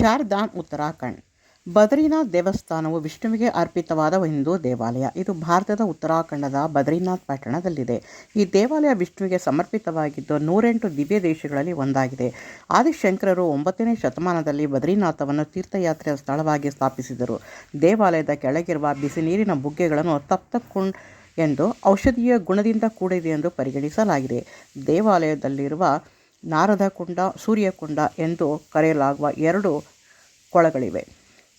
ಚಾರ್ಧಾಮ್ ಉತ್ತರಾಖಂಡ್. ಬದ್ರಿನಾಥ್ ದೇವಸ್ಥಾನವು ವಿಷ್ಣುವಿಗೆ ಅರ್ಪಿತವಾದ ಹಿಂದೂ ದೇವಾಲಯ. ಇದು ಭಾರತದ ಉತ್ತರಾಖಂಡದ ಬದ್ರಿನಾಥ್ ಪಟ್ಟಣದಲ್ಲಿದೆ. ಈ ದೇವಾಲಯ ವಿಷ್ಣುವಿಗೆ ಸಮರ್ಪಿತವಾಗಿದ್ದು ನೂರೆಂಟು ದಿವ್ಯ ದೇಶಗಳಲ್ಲಿ ಒಂದಾಗಿದೆ. ಆದಿಶಂಕರರು ಒಂಬತ್ತನೇ ಶತಮಾನದಲ್ಲಿ ಬದ್ರಿನಾಥವನ್ನು ತೀರ್ಥಯಾತ್ರೆಯ ಸ್ಥಳವಾಗಿ ಸ್ಥಾಪಿಸಿದರು. ದೇವಾಲಯದ ಕೆಳಗಿರುವ ಬಿಸಿ ನೀರಿನ ಬುಗ್ಗೆಗಳನ್ನು ತಪ್ತಕುಂಡ್ ಎಂದು ಔಷಧೀಯ ಗುಣದಿಂದ ಕೂಡಿದೆ ಎಂದು ಪರಿಗಣಿಸಲಾಗಿದೆ. ದೇವಾಲಯದಲ್ಲಿರುವ ನಾರದ ಕುಂಡ ಸೂರ್ಯಕುಂಡ ಎಂದು ಕರೆಯಲಾಗುವ ಎರಡು ಕೊಳಗಳಿವೆ.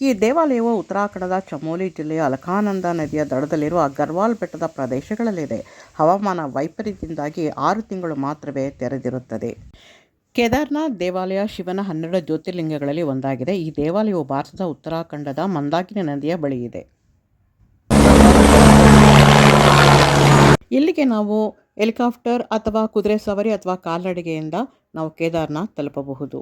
ಈ ದೇವಾಲಯವು ಉತ್ತರಾಖಂಡದ ಚಮೋಲಿ ಜಿಲ್ಲೆಯ ಅಲಕಾನಂದ ನದಿಯ ದಡದಲ್ಲಿರುವ ಗರ್ವಾಲ್ ಬೆಟ್ಟದ ಪ್ರದೇಶಗಳಲ್ಲಿದೆ. ಹವಾಮಾನ ವೈಪರೀತ್ಯದಿಂದಾಗಿ ಆರು ತಿಂಗಳು ಮಾತ್ರವೇ ತೆರೆದಿರುತ್ತದೆ. ಕೇದಾರ್ನಾಥ್ ದೇವಾಲಯ ಶಿವನ ಹನ್ನೆರಡು ಜ್ಯೋತಿರ್ಲಿಂಗಗಳಲ್ಲಿ ಒಂದಾಗಿದೆ. ಈ ದೇವಾಲಯವು ಭಾರತದ ಉತ್ತರಾಖಂಡದ ಮಂದಾಕಿನಿ ನದಿಯ ಬಳಿ ಇದೆ ಇಲ್ಲಿಗೆ ನಾವು ಹೆಲಿಕಾಪ್ಟರ್ ಅಥವಾ ಕುದುರೆ ಸವಾರಿ ಅಥವಾ ಕಾಲ್ನಡಿಗೆಯಿಂದ ನಾವು ಕೇದಾರ್ನಾಥ್ ತಲುಪಬಹುದು.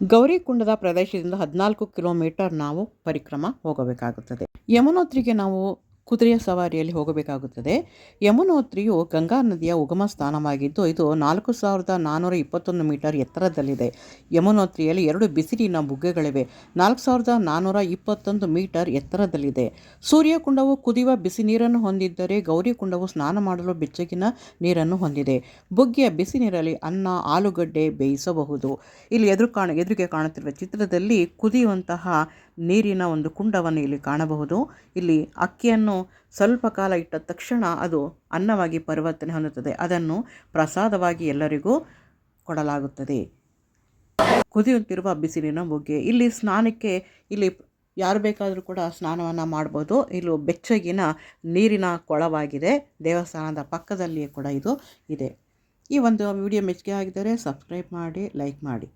ಗೌರಿಕುಂಡದ ಪ್ರದೇಶದಿಂದ ಹದಿನಾಲ್ಕು ಕಿಲೋಮೀಟರ್ ನಾವು ಪರಿಕ್ರಮ ಹೋಗಬೇಕಾಗುತ್ತದೆ. ಯಮುನೋತ್ರಿಗೆ ನಾವು ಕುದುರೆಯ ಸವಾರಿಯಲ್ಲಿ ಹೋಗಬೇಕಾಗುತ್ತದೆ. ಯಮುನೋತ್ರಿಯು ಗಂಗಾ ನದಿಯ ಉಗಮ ಸ್ಥಾನವಾಗಿದ್ದು, ಇದು ನಾಲ್ಕು ಸಾವಿರದ ನಾನ್ನೂರ ಇಪ್ಪತ್ತೊಂದು ಮೀಟರ್ ಎತ್ತರದಲ್ಲಿದೆ. ಯಮುನೋತ್ರಿಯಲ್ಲಿ ಎರಡು ಬಿಸಿಲಿನ ಬುಗ್ಗೆಗಳಿವೆ. ನಾಲ್ಕು ಸಾವಿರದ ನಾನ್ನೂರ ಇಪ್ಪತ್ತೊಂದು ಮೀಟರ್ ಎತ್ತರದಲ್ಲಿದೆ. ಸೂರ್ಯಕುಂಡವು ಕುದಿಯುವ ಬಿಸಿ ನೀರನ್ನು ಹೊಂದಿದ್ದರೆ ಗೌರಿಕುಂಡವು ಸ್ನಾನ ಮಾಡಲು ಬೆಚ್ಚಗಿನ ನೀರನ್ನು ಹೊಂದಿದೆ. ಬುಗ್ಗೆಯ ಬಿಸಿ ನೀರಲ್ಲಿ ಅನ್ನ, ಆಲೂಗಡ್ಡೆ ಬೇಯಿಸಬಹುದು. ಇಲ್ಲಿ ಎದುರು ಕಾಣ, ಎದುರಿಗೆ ಕಾಣುತ್ತಿರುವ ಚಿತ್ರದಲ್ಲಿ ಕುದಿಯುವಂತಹ ನೀರಿನ ಒಂದು ಕುಂಡವನ್ನು ಇಲ್ಲಿ ಕಾಣಬಹುದು. ಇಲ್ಲಿ ಅಕ್ಕಿಯನ್ನು ಸ್ವಲ್ಪ ಕಾಲ ಇಟ್ಟ ತಕ್ಷಣ ಅದು ಅನ್ನವಾಗಿ ಪರಿವರ್ತನೆ ಹೊಂದುತ್ತದೆ. ಅದನ್ನು ಪ್ರಸಾದವಾಗಿ ಎಲ್ಲರಿಗೂ ಕೊಡಲಾಗುತ್ತದೆ. ಕುದಿಯುತ್ತಿರುವ ಬಿಸಿಲಿನ ಬುಗ್ಗೆ ಇಲ್ಲಿ ಸ್ನಾನಕ್ಕೆ ಇಲ್ಲಿ ಯಾರು ಬೇಕಾದರೂ ಕೂಡ ಸ್ನಾನವನ್ನು ಮಾಡ್ಬೋದು. ಇಲ್ಲೂ ಬೆಚ್ಚಗಿನ ನೀರಿನ ಕೊಳವಾಗಿದೆ. ದೇವಸ್ಥಾನದ ಪಕ್ಕದಲ್ಲಿಯೇ ಕೂಡ ಇದು ಇದೆ. ಈ ಒಂದು ವಿಡಿಯೋ ಮೆಚ್ಚುಗೆ ಆಗಿದ್ದರೆ ಸಬ್ಸ್ಕ್ರೈಬ್ ಮಾಡಿ, ಲೈಕ್ ಮಾಡಿ.